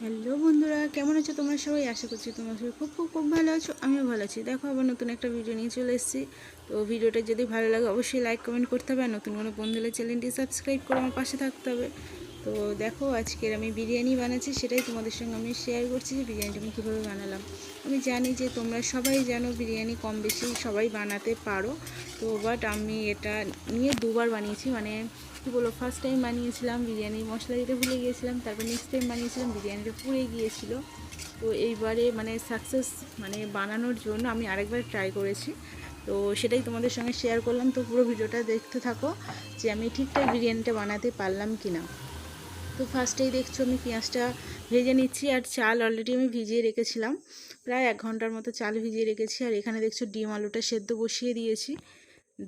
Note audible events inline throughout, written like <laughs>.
Hello বন্ধুরা, কেমন আছো তোমরা সবাই? আশা করছি তোমরা সবাই খুব খুব খুব ভালো আছো, আমিও ভালো আছি। দেখো, আবার নতুন একটা ভিডিও নিয়ে চলে এসেছি। তো ভিডিওটা যদি ভালো লাগে, অবশ্যই লাইক কমেন্ট করতে হবে। আর নতুন কোনো বন্ধুদের চ্যানেলটি সাবস্ক্রাইব করে আমার পাশে থাকতে হবে। তো দেখো, আজকের আমি বিরিয়ানি বানাচ্ছি, সেটাই তোমাদের সঙ্গে আমি শেয়ার করছি যে বিরিয়ানিটা আমি কীভাবে বানালাম। আমি জানি যে তোমরা সবাই জানো বিরিয়ানি কম বেশি সবাই বানাতে পারো, তো বাট আমি এটা নিয়ে দুবার বানিয়েছি। মানে কী বলব ফার্স্ট টাইম বানিয়েছিলাম বিরিয়ানি মশলা দিতে ভুলে গিয়েছিলাম, তারপর নেক্সট টাইম বানিয়েছিলাম, বিরিয়ানিটা পুড়ে গিয়েছিল। তো এইবারে মানে সাকসেস মানে বানানোর জন্য আমি আরেকবার ট্রাই করেছি। তো সেটাই তোমাদের সঙ্গে শেয়ার করলাম। তো পুরো ভিডিওটা দেখতে থাকো যে আমি ঠিকঠাক বিরিয়ানিটা বানাতে পারলাম কি না তো ফার্স্টেই দেখছ আমি পেঁয়াজটা ভেজে নিচ্ছি আর চাল অলরেডি আমি ভিজিয়ে রেখেছিলাম। প্রায় এক ঘণ্টার মতো চাল ভিজিয়ে রেখেছি আর এখানে দেখছ ডিম আলুটা সেদ্ধ বসিয়ে দিয়েছি।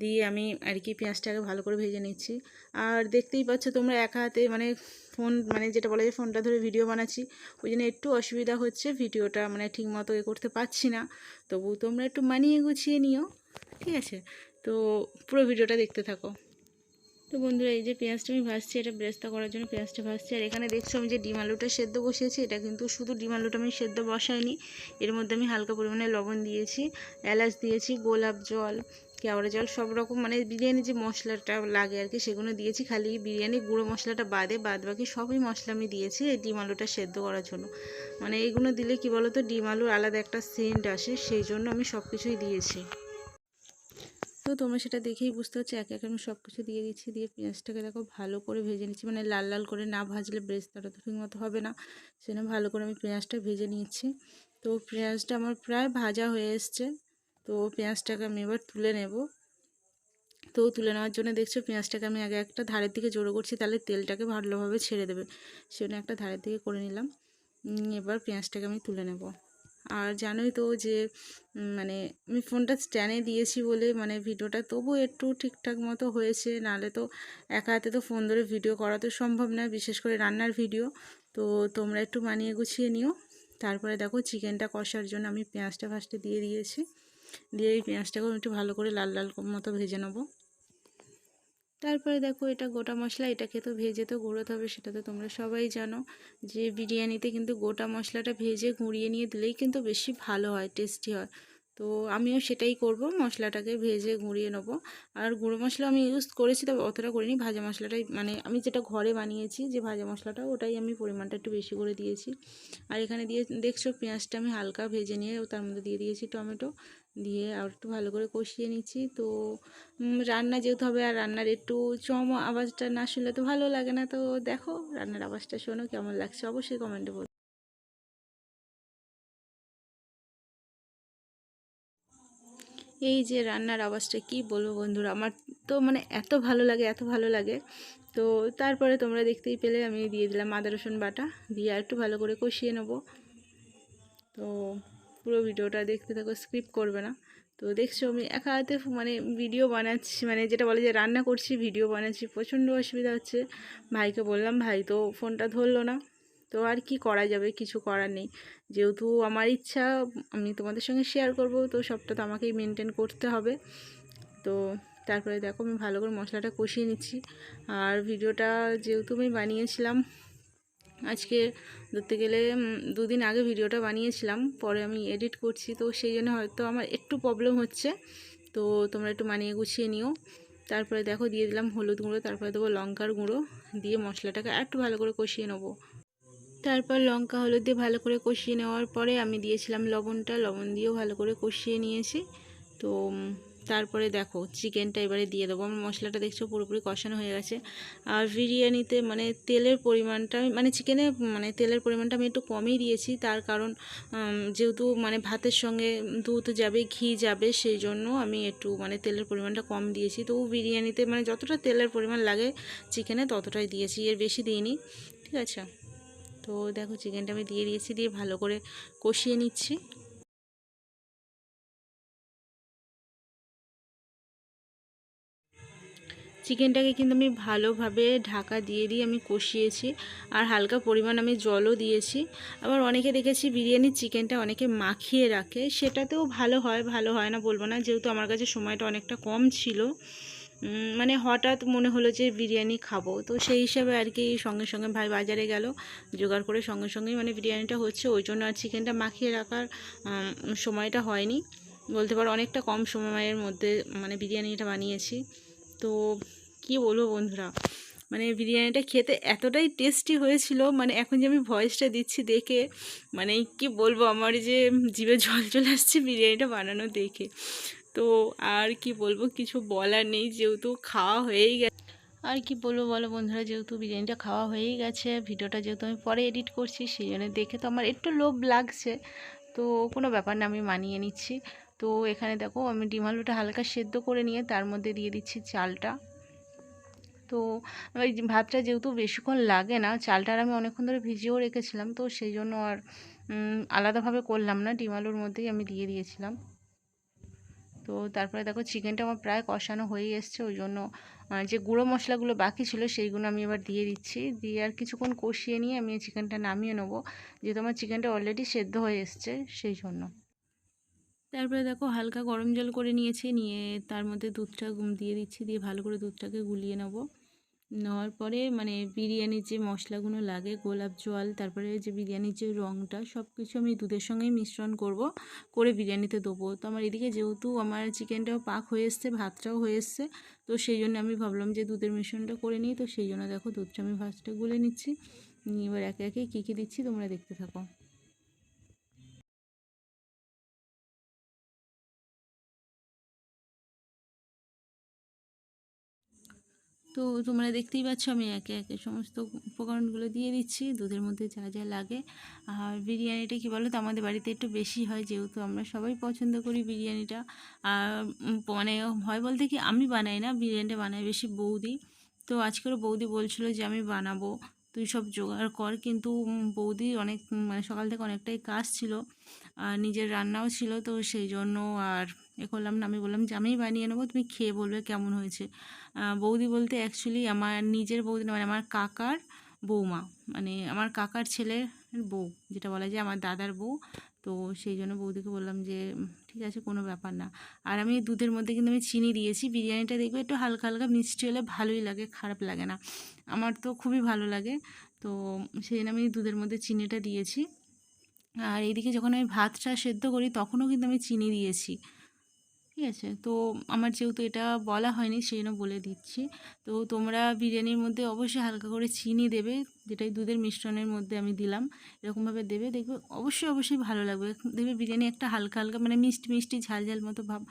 দিয়ে আমি আর কি পেঁয়াজটাকে ভালো করে ভেজে নিচ্ছি। আর দেখতেই পাচ্ছ তোমরা একা হাতে মানে ফোন মানে যেটা বলা যায় ফোনটা ধরে ভিডিও বানাচ্ছি, ওই জন্য একটু অসুবিধা হচ্ছে, ভিডিওটা মানে ঠিক মতো এ করতে পারছি না। তবু তোমরা একটু মানিয়ে গুছিয়ে নিও, ঠিক আছে? তো পুরো ভিডিওটা দেখতে থাকো। তো বন্ধুরা, এই যে পেঁয়াজটা আমি ভাজছি, এটা ব্রেস্তা করার জন্য পেঁয়াজটা ভাজছি। আর এখানে দেখছ আমি যে ডিম আলুটা সেদ্ধ বসিয়েছি, এটা কিন্তু শুধু ডিম আলুটা আমি সেদ্ধ বসাইনি, এর মধ্যে আমি হালকা পরিমাণে লবণ দিয়েছি, এলাচ দিয়েছি, গোলাপ জল, কেওড়া জল, সব রকম মানে বিরিয়ানি যে মশলাটা লাগে আর কি, সেগুলো দিয়েছি, খালি বিরিয়ানি, গুঁড়ো মশলাটা বাদে বাদ বাকি সবই মশলা আমি দিয়েছি এই ডিম আলুটা সেদ্ধ করার জন্য। মানে এইগুলো দিলে কি বলো তো ডিম আলুর আলাদা একটা সেন্ট আসে, সেই জন্য আমি সব কিছুই দিয়েছি। তো তোমরা সেটা দেখেই বুঝতে হচ্ছে একে একে আমি সব কিছু দিয়ে দিচ্ছি, দিয়ে পেঁয়াজটাকে দেখো ভালো করে ভেজে নিচ্ছি। মানে লাল লাল করে না ভাজলে ব্রেস্তাটা তো ঠিকমতো হবে না। সেজন্য ভালো করে আমি পেঁয়াজটা ভেজে নিচ্ছি। তো পেঁয়াজটা আমার প্রায় ভাজা হয়ে এসছে। তো পেঁয়াজটাকে আমি এবার তুলে নেব। তো তুলে নেওয়ার জন্য দেখছ পেঁয়াজটাকে আমি আগে একটা ধারের দিকে জোড়ো করছি, তাহলে তেলটাকে ভালোভাবে ছেড়ে দেবে। সেজন্য একটা ধারের দিকে করে নিলাম। এবার পেঁয়াজটাকে আমি তুলে নেব। আর জানোই তো যে মানে আমি ফোনটা স্ট্যান্ডে দিয়েছি বলে মানে ভিডিওটা তবু একটু ঠিকঠাক মতো হয়েছে, নাহলে তো একা হাতে তো ফোন ধরে ভিডিও করা তো সম্ভব না, বিশেষ করে রান্নার ভিডিও। তো তোমরা একটু মানিয়ে গুছিয়ে নিও। তারপরে দেখো চিকেনটা কষার জন্য আমি পেঁয়াজটা ফার্স্টে দিয়ে দিয়েছি। দিয়ে এই পেঁয়াজটাকেও একটু ভালো করে লাল লাল মতো ভেজে নেব। তারপরে দেখো এটা গোটা মশলা, এটাকে তো ভেজে তো গুঁড়োতে হবে, সেটা তো তোমরা সবাই জানো। যে বিরিয়ানিতে কিন্তু গোটা মশলাটা ভেজে গুঁড়িয়ে নিয়ে দিলেই কিন্তু বেশি ভালো হয় টেস্টি হয়। তো আমিও সেটাই করব, মশলাটাকে ভেজে গুঁড়িয়ে নেব। আর গুঁড়ো মশলা আমি ইউজ করেছি, তবে অতটা করিনি, ভাজা মশলাটাই মানে আমি যেটা ঘরে বানিয়েছি যে ভাজা মশলাটা, ওটাই আমি পরিমাণটা একটু বেশি করে দিয়েছি। আর এখানে দিয়ে, দেখছ পেঁয়াজটা আমি হালকা ভেজে নিয়ে তার মধ্যে দিয়ে দিয়েছি টমেটো। দিয়ে আর একটু ভালো করে কষিয়ে নিচ্ছি। তো রান্না যেহেতু হবে আর রান্নার একটু চম আওয়াজটা না শুনলে তো ভালো লাগে না। তো দেখো, রান্নার আওয়াজটা শোনো, কেমন লাগছে অবশ্যই কমেন্টে বলো। এই যে রান্নার আওয়াজটা কি বলব বন্ধুরা, আমার তো মানে এত ভালো লাগে, এত ভালো লাগে। তো তারপরে তোমরা দেখতেই পেলে, আমি দিয়ে দিলাম আদা রসুন বাটা, দিয়ে আর একটু ভালো করে কষিয়ে নেব। তো পুরো ভিডিওটা দেখতে থাকো স্কিপ করবে না। তো দেখছ আমি একা হাতে মানে ভিডিও বানাচ্ছি মানে যেটা বলে যে রান্না করছি ভিডিও বানাচ্ছি, প্রচণ্ড অসুবিধা হচ্ছে। ভাইকে বললাম, ভাই, তো ফোনটা ধরলো না। তো আর কি করা যাবে? কিছু করার নেই। যেহেতু আমার ইচ্ছা, আমি তোমাদের সঙ্গে শেয়ার করব, তো সবটা তো আমাকেই মেনটেন করতে হবে। তো তারপরে দেখো, আমি ভালো করে মশলাটা কষিয়ে নিচ্ছি। আর ভিডিওটা যেহেতু আমি বানিয়েছিলাম আজকে ধরতে গেলে দুদিন আগে ভিডিওটা বানিয়েছিলাম, পরে আমি এডিট করছি, তো সেই জন্য হয়তো আমার একটু প্রবলেম হচ্ছে। তো তোমরা একটু মানিয়ে গুছিয়ে নিও। তারপরে দেখো, দিয়ে দিলাম হলুদ গুঁড়ো, তারপরে দেবো লঙ্কার গুঁড়ো, দিয়ে মশলাটাকে একটু ভালো করে কষিয়ে নেব। তারপর লঙ্কা, হলুদ দিয়ে ভালো করে কষিয়ে নেওয়ার পরে আমি দিয়েছিলাম লবণটা, লবণ দিয়েও ভালো করে কষিয়ে নিয়েছি। তো তারপরে দেখো চিকেনটা এবারে দিয়ে দেবো। আমার মশলাটা দেখছ পুরোপুরি কষানো হয়ে গেছে। আর বিরিয়ানিতে মানে তেলের পরিমাণটা মানে চিকেনে মানে তেলের পরিমাণটা আমি একটু কমই দিয়েছি। তার কারণ যেহেতু মানে ভাতের সঙ্গে দুধ যাবে, ঘি যাবে, সেই জন্য আমি একটু মানে তেলের পরিমাণটা কম দিয়েছি। তো বিরিয়ানিতে মানে যতটা তেলের পরিমাণ লাগে চিকেনে ততটাই দিয়েছি। এর বেশি দিইনি, ঠিক আছে? তো দেখো চিকেনটা আমি দিয়ে দিয়েছি। দিয়ে ভালো করে কষিয়ে নিচ্ছি। চিকেনটাকে কিন্তু আমি ভালোভাবে ঢাকা দিয়ে দিয়ে আমি কষিয়েছি আর হালকা পরিমাণ আমি জলও দিয়েছি। আবার অনেকে দেখেছি বিরিয়ানির চিকেনটা অনেকে মাখিয়ে রাখে, সেটাতেও ভালো হয় ভালো হয় না বলব না, যেহেতু আমার কাছে সময়টা অনেকটা কম ছিল। মানে হঠাৎ মনে হলো যে বিরিয়ানি খাব, তো সেই হিসাবে আর কি সঙ্গে সঙ্গে ভাই বাজারে গেল, জোগাড় করে সঙ্গে সঙ্গেই মানে বিরিয়ানিটা হচ্ছে, ওই জন্য আর চিকেনটা মাখিয়ে রাখার সময়টা হয়নি। বলতে পারো অনেকটা কম সময়ের মধ্যে মানে বিরিয়ানিটা বানিয়েছি। তো কি বলব বন্ধুরা? মানে বিরিয়ানিটা খেতে এতটাই টেস্টি হয়েছিল মানে এখন যে আমি ভয়েসটা দিচ্ছি দেখে মানে কি বলব আমার যে জিভে জল চলে আসছে বিরিয়ানিটা বানানো দেখে। তো আর কি বলব, কিছু বলার নেই, যেহেতু খাওয়া হয়েই গেছে। আর কি বলব বলো বন্ধুরা, যেহেতু বিরিয়ানিটা খাওয়া হয়েই গেছে, ভিডিওটা যেহেতু আমি পরে এডিট করছি, সেই জন্য দেখে তো আমার একটু লোভ লাগছে। তো কোনো ব্যাপার না, আমি মানিয়ে নিচ্ছি। তো এখানে দেখো, আমি ডিম আলুটা হালকা সেদ্ধ করে নিয়ে তার মধ্যে দিয়ে দিচ্ছি চালটা। তো ওই ভাতটা যেহেতু বেশিক্ষণ লাগে না, চালটা আমি অনেকক্ষণ ধরে ভিজিয়েও রেখেছিলাম, তো সেই জন্য আর আলাদাভাবে করলাম না, ডিম আলুর মধ্যেই আমি দিয়ে দিয়েছিলাম। তো তারপরে দেখো চিকেনটা আমার প্রায় কষানো হয়ে এসছে, ওই জন্য যে গুঁড়ো মশলাগুলো বাকি ছিল সেইগুলো আমি এবার দিয়ে দিচ্ছি। দিয়ে আর কিছুক্ষণ কষিয়ে নিয়ে আমি চিকেনটা নামিয়ে নেব, যেহেতু আমার চিকেনটা অলরেডি সেদ্ধ হয়ে এসছে, সেই জন্য। তারপরে দেখো হালকা গরম জল করে নিয়েছি, নিয়ে তার মধ্যে দুধটা দিয়ে দিচ্ছি, দিয়ে ভালো করে দুধটাকে গুলিয়ে নেব। নেওয়ার পরে মানে বিরিয়ানির যে মশলাগুলো লাগে, গোলাপ জল, তারপরে যে বিরিয়ানির যে রঙটা সব কিছু আমি দুধের সঙ্গেই মিশ্রণ করব, করে বিরিয়ানিতে দেবো। তো আমার এদিকে যেহেতু আমার চিকেনটাও পাক হয়ে এসছে, ভাতটাও হয়ে এসছে, তো সেই জন্য আমি ভাবলাম যে দুধের মিশ্রণটা করে নিই। তো সেই জন্য দেখো দুধটা আমি ফার্স্টে গুলে নিচ্ছি। এবার একে একে কী কী দিচ্ছি তোমরা দেখতে থাকো। তো তোমরা দেখতেই পাচ্ছ আমি একে একে সমস্ত উপকরণগুলো দিয়ে দিচ্ছি, দুধের মধ্যে যা যা লাগে। আর বিরিয়ানিটা কী বলো তো আমাদের বাড়িতে একটু বেশি হয় যেহেতু আমরা সবাই পছন্দ করি বিরিয়ানিটা। আর মানে হয় বলতে কি, আমি বানাই না, বিরিয়ানিটা বানাই বেশি বৌদি। তো আজকেরও বৌদি বলছিল যে আমি বানাবো। তুই সব জোগাড় কর। কিন্তু বৌদি অনেক মানে সকাল থেকে অনেকটাই কাজ ছিল, আর নিজের রান্নাও ছিল। তো সেই জন্য আর এ করলাম না। আমি বললাম যে আমি বানিয়ে নেব, তুমি খেয়ে বলবে কেমন হয়েছে। বৌদি বলতে অ্যাকচুয়ালি আমার নিজের বৌদি মানে আমার কাকার বৌমা মানে আমার কাকার ছেলের বউ, যেটা বলা যায় আমার দাদার বউ। তো সেই জন্য বৌদিকে বললাম যে ঠিক আছে, কোনো ব্যাপার না। আর আমি দুধের মধ্যে কিন্তু আমি চিনি দিয়েছি। বিরিয়ানিটা দেখবে একটু হালকা হালকা মিষ্টি হলে ভালোই লাগে, খারাপ লাগে না। আমার তো খুবই ভালো লাগে। তো সেই জন্য আমি দুধের মধ্যে চিনিটা দিয়েছি। আর এইদিকে যখন আমি ভাতটা সেদ্ধ করি, তখনও কিন্তু আমি চিনি দিয়েছি। ঠিক আছে? তো আমার যেহেতু এটা বলা হয়নি সেই জন্য বলে দিচ্ছি। তো তোমরা বিরিয়ানির মধ্যে অবশ্যই হালকা করে চিনি দেবে, যেটাই দুধের মিশ্রণের মধ্যে আমি দিলাম। এরকমভাবে দেবে, দেখবে অবশ্যই অবশ্যই ভালো লাগবে। দেখবে বিরিয়ানি একটা হালকা হালকা মানে মিষ্টি মিষ্টি ঝাল ঝাল মতো ভাব,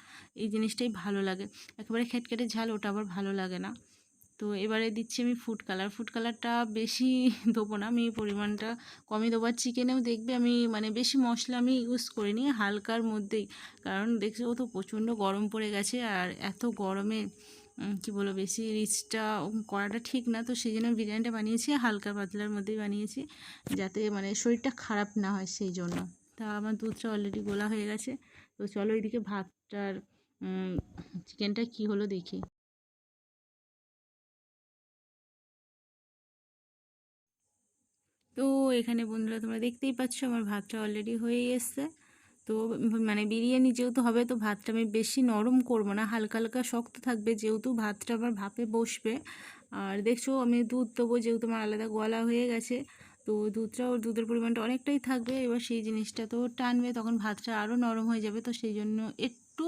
এই জিনিসটাই ভালো লাগে। একেবারে খেটখেটে ঝাল, ওটা আবার ভালো লাগে না। তো এবারে দিচ্ছি আমি ফুড কালার ফুড কালারটা বেশি <laughs> দেবো না, আমি পরিমাণটা কমই দেবো। আর চিকেনেও দেখবে আমি মানে বেশি মশলা আমি ইউজ করিনি, হালকার মধ্যেই। কারণ দেখছ ও তো প্রচণ্ড গরম পড়ে গেছে আর এত গরমে কি বলব, বেশি রিচটা করাটা ঠিক না। তো সেই জন্য বিরিয়ানিটা বানিয়েছি, হালকা পাতলার মধ্যেই বানিয়েছি যাতে মানে শরীরটা খারাপ না হয় সেই জন্য। তা আমার দুধটা অলরেডি গোলা হয়ে গেছে। তো চলো এইদিকে ভাতটার চিকেনটা কি হলো দেখি। তো এখানে বন্ধুরা তোমরা দেখতেই পাচ্ছ আমার ভাতটা অলরেডি হয়ে এসছে তো মানে বিরিয়ানি যেহেতু হবে, তো ভাতটা আমি বেশি নরম করব না, হালকা হালকা শক্ত থাকবে যেহেতু ভাতটা আমার ভাপে বসবে। আর দেখছ আমি দুধ দেবো যেহেতু আমার আলাদা গলা হয়ে গেছে, তো দুধটাও, দুধের পরিমাণটা অনেকটাই থাকবে। এবার সেই জিনিসটা তো টানবে, তখন ভাতটা আরও নরম হয়ে যাবে, তো সেই জন্য একটু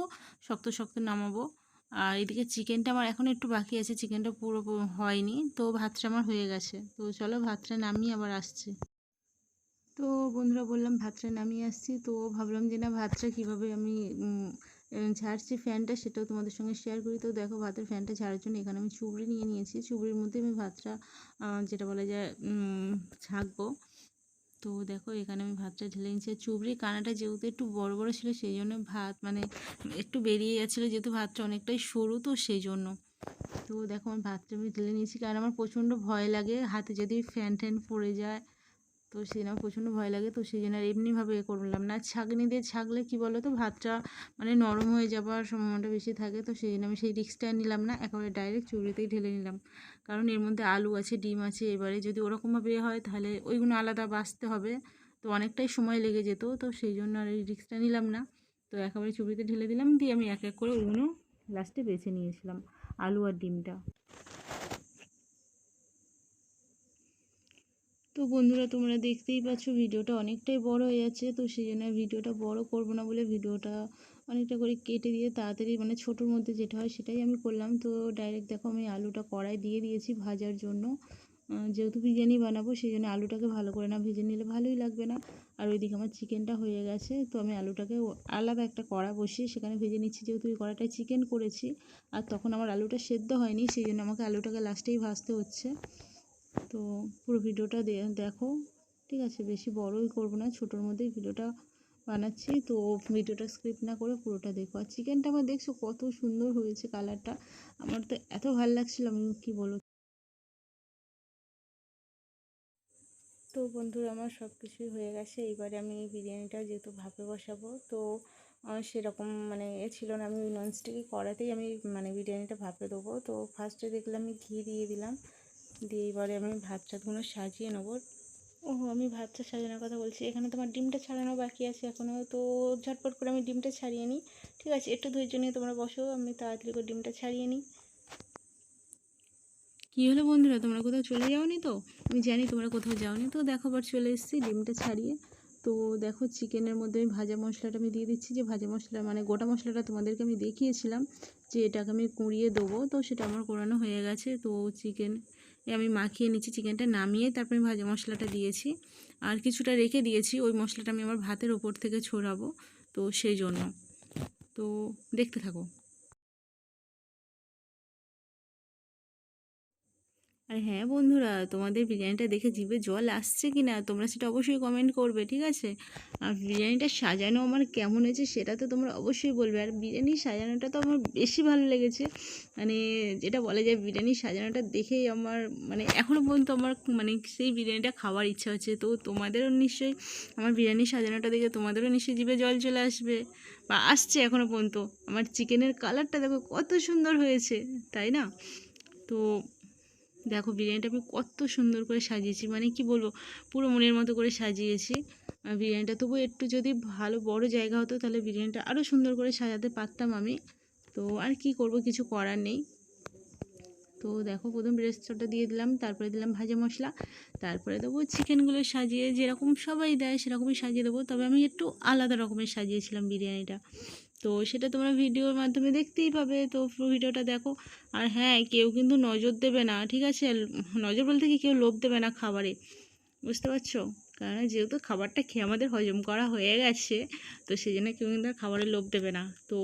শক্ত শক্ত নামাবো। আর এদিকে চিকেনটা আমার এখন একটু বাকি আছে, চিকেনটা পুরো হয়নি। তো ভাতটা আমার হয়ে গেছে। তো চলো ভাতটা নামিয়ে আবার আসছি। তো বন্ধুরা বললাম ভাতটা নামিয়ে আসছি। তো ভাবলাম যে না ভাতটা কীভাবে আমি ঝাড়ছি ফ্যানটা সেটাও তোমাদের সঙ্গে শেয়ার করি। তো দেখো ভাতের ফ্যানটা ঝাড়ার জন্য এখানে আমি চুবড়ি নিয়ে নিয়েছি। চুবড়ির মধ্যে আমি ভাতটা যেটা বলা যায় ছাঁকবো। তো দেখো, এখানে আমি ভাতটা ঢেলে নিচ্ছি আর চুবড়ির কানাটা যেহেতু একটু বড় বড় ছিল, সেই জন্য ভাত মানে একটু বেরিয়ে যাচ্ছিল, যেহেতু ভাতটা অনেকটাই সরু, তো সেই জন্য। তো দেখো আমি ভাতটা আমি ঢেলে নিয়েছি, কারণ আমার প্রচণ্ড ভয় লাগে। হাতে যদি ফ্যান ট্যান পড়ে যায় তো সেই জন্য প্রচণ্ড ভয় লাগে, তো সেই জন্য আর এমনিভাবে করলাম না। ছাঁকনি দিয়ে ছাঁকলে কী বলো তো ভাতটা মানে নরম হয়ে যাবার সম্ভাবনাটা বেশি থাকে, তো সেই জন্য আমি সেই রিক্সটা নিলাম না, একেবারে ডাইরেক্ট চুড়িতেই ঢেলে নিলাম। কারণ এর মধ্যে আলু আছে, ডিম আছে, এবারে যদি ওরকমভাবে হয় তাহলে ওইগুলো আলাদা বাছতে হবে, তো অনেকটাই সময় লেগে যেত, তো সেই জন্য আর এই রিক্সটা নিলাম না। তো একেবারে চুড়িতে ঢেলে দিলাম, দিয়ে আমি এক এক করে ওগুলো লাস্টে বেছে নিয়েছিলাম, আলু আর ডিমটা। তো বন্ধুরা, তোমরা দেখতেই পাচ্ছ ভিডিওটা অনেকটাই বড় হয়ে যাচ্ছে। তো সেই জন্য ভিডিওটা বড় করব না বলে ভিডিওটা অনেকটা করে কেটে দিয়ে তাড়াতাড়ি মানে ছোটোর মধ্যে যেটা হয় সেটাই আমি করলাম। তো ডাইরেক্ট দেখো আমি আলুটা কড়াই দিয়ে দিয়েছি ভাজার জন্য। যেহেতু বিরিয়ানি বানাবো সেই জন্য আলুটাকে ভালো করে না ভেজে নিলে ভালোই লাগবে না। আর ওইদিকে আমার চিকেনটা হয়ে গেছে, তো আমি আলুটাকে আলাদা একটা কড়া বসিয়ে সেখানে ভেজে নিচ্ছি। যেহেতু ওই কড়াটায় চিকেন করেছি, আর তখন আমার আলুটা সেদ্ধ হয়নি, সেই জন্য আমাকে আলুটাকে লাস্টেই ভাজতে হচ্ছে। তো পুরো ভিডিওটা দেখো। ঠিক আছে, বেশি বড়ই করব না, ছোটোর মধ্যেই ভিডিওটা বানাচ্ছি। তো ভিডিওটা স্ক্রিপ্ট না করে পুরোটা দেখো। আর চিকেনটা আমার দেখছ কত সুন্দর হয়েছে কালারটা। আমার তো এত ভালো লাগছিল, আমি কী বলব? তো বন্ধুরা, আমার সব কিছুই হয়ে গেছে। এইবারে আমি বিরিয়ানিটা যেহেতু ভাপে বসাবো, তো সেরকম মানে এ ছিল না। আমি ননস্টিকি কড়াতেই আমি মানে বিরিয়ানিটা ভাপে দেবো। তো ফার্স্টে দেখলাম আমি ঘি দিয়ে দিলাম। দিয়ে এবারে আমি ভাত টাতগুলো সাজিয়ে নেব। ও আমি ভাত ভাতটা সাজানোর কথা বলছি। এখানে তোমার ডিমটা ছাড়ানো বাকি আছে এখনও তো ঝটপট করে আমি ডিমটা ছাড়িয়ে নিই। ঠিক আছে একটু ধৈর্য নিয়ে তোমরা বসো আমি তাড়াতাড়ি করে ডিমটা ছাড়িয়ে নিই। কী হলো বন্ধুরা তোমরা কোথাও চলে যাওনি তো? আমি জানি তোমরা কোথাও যাওনি তো। দেখো আবার চলে এসেছি ডিমটা ছাড়িয়ে। তো দেখো চিকেনের মধ্যে আমি ভাজা মশলাটা আমি দিয়ে দিচ্ছি। যে ভাজা মশলা মানে গোটা মশলাটা তোমাদেরকে আমি দেখিয়েছিলাম যে এটাকে আমি কুড়িয়ে দেবো। তো সেটা আমার কোরানো হয়ে গেছে। তো চিকেন আমি মাখিয়ে নিচ্ছি চিকেনটা, নামিয়ে তারপর আমি ভাজা মশলাটা দিয়েছি। আর কিছুটা রেখে দিয়েছি, ওই মশলাটা আমি আমার ভাতের ওপর থেকে ছড়াবো, তো সেই জন্য। তো দেখতে থাকো। আর হ্যাঁ বন্ধুরা, তোমাদের বিরিয়ানিটা দেখে জিভে জল আসছে কি না তোমরা সেটা অবশ্যই কমেন্ট করবে, ঠিক আছে? আর বিরিয়ানিটা সাজানো আমার কেমন হয়েছে সেটা তো তোমরা অবশ্যই বলবে। আর বিরিয়ানি সাজানোটা তো আমার বেশি ভালো লেগেছে। মানে যেটা বলা যায় বিরিয়ানি সাজানোটা দেখেই আমার মানে এখনও পর্যন্ত আমার মানে সেই বিরিয়ানিটা খাওয়ার ইচ্ছা হচ্ছে। তো তোমাদেরও নিশ্চয়ই আমার বিরিয়ানি সাজানোটা দেখে তোমাদেরও নিশ্চয়ই জিভে জল চলে আসবে। বা আসছে এখনও পর্যন্ত। আমার চিকেনের কালারটা দেখো কত সুন্দর হয়েছে, তাই না? তো দেখো বিরিয়ানিটা আমি কত সুন্দর করে সাজিয়েছি। মানে কি বলব, পুরো মনের মতো করে সাজিয়েছি। বিরিয়ানিটা তবু একটু যদি ভালো বড় জায়গা হতো তাহলে বিরিয়ানিটা আরও সুন্দর করে সাজাতে পারতাম আমি। তো আর কি করব, কিছু করার নেই। তো দেখো, প্রথম রেস্টটা দিয়ে দিলাম, তারপরে দিলাম ভাজা মশলা, তারপরে দেবো চিকেনগুলো সাজিয়ে, যেরকম সবাই দেয় সেরকমই সাজিয়ে দেবো। তবে আমি একটু আলাদা রকমের সাজিয়েছিলাম বিরিয়ানিটা। তো সেটা তোমরা ভিডিওর মাধ্যমে দেখতেই পাবে। তো পুরো ভিডিওটা দেখো। আর হ্যাঁ কেউ কিন্তু নজর দেবে না, ঠিক আছে? নজর বলতে কি কেউ লোভ দেবে না খাবারে, বুঝতে পারছ? কারণ যেহেতু খাবারটা খেয়ে আমাদের হজম করা হয়ে গেছে, তো সেই জন্য কেউ কিন্তু খাবারে লোভ দেবে না। তো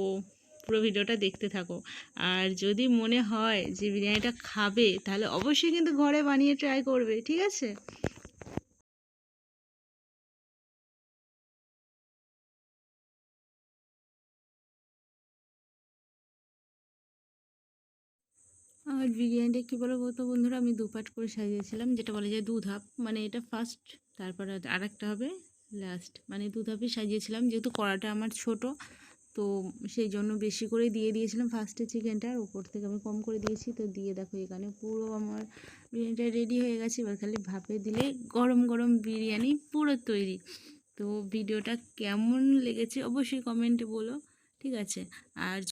পুরো ভিডিওটা দেখতে থাকো। আর যদি মনে হয় যে বিরিয়ানিটা খাবে, তাহলে অবশ্যই কিন্তু ঘরে বানিয়ে ট্রাই করবে, ঠিক আছে? আর বিরিয়ানিটা কী বলো তো বন্ধুরা, আমি দু পাট করে সাজিয়েছিলাম, যেটা বলা যায় দু ধাপ মানে এটা ফার্স্ট তারপরে আর একটা হবে লাস্ট মানে দু ধাপই সাজিয়েছিলাম, যেহেতু কড়াটা আমার ছোট, তো সেই জন্য বেশি করে দিয়ে দিয়েছিলাম। ফার্স্টে চিকেনটা আর উপর থেকে আমি কম করে দিয়েছি। তো দিয়ে দেখো এখানে পুরো আমার বিরিয়ানিটা রেডি হয়ে গেছে। এবার খালি ভাপে দিলে গরম গরম বিরিয়ানি পুরো তৈরি। তো ভিডিওটা কেমন লেগেছে অবশ্যই কমেন্টে বলো, ঠিক আছে? আর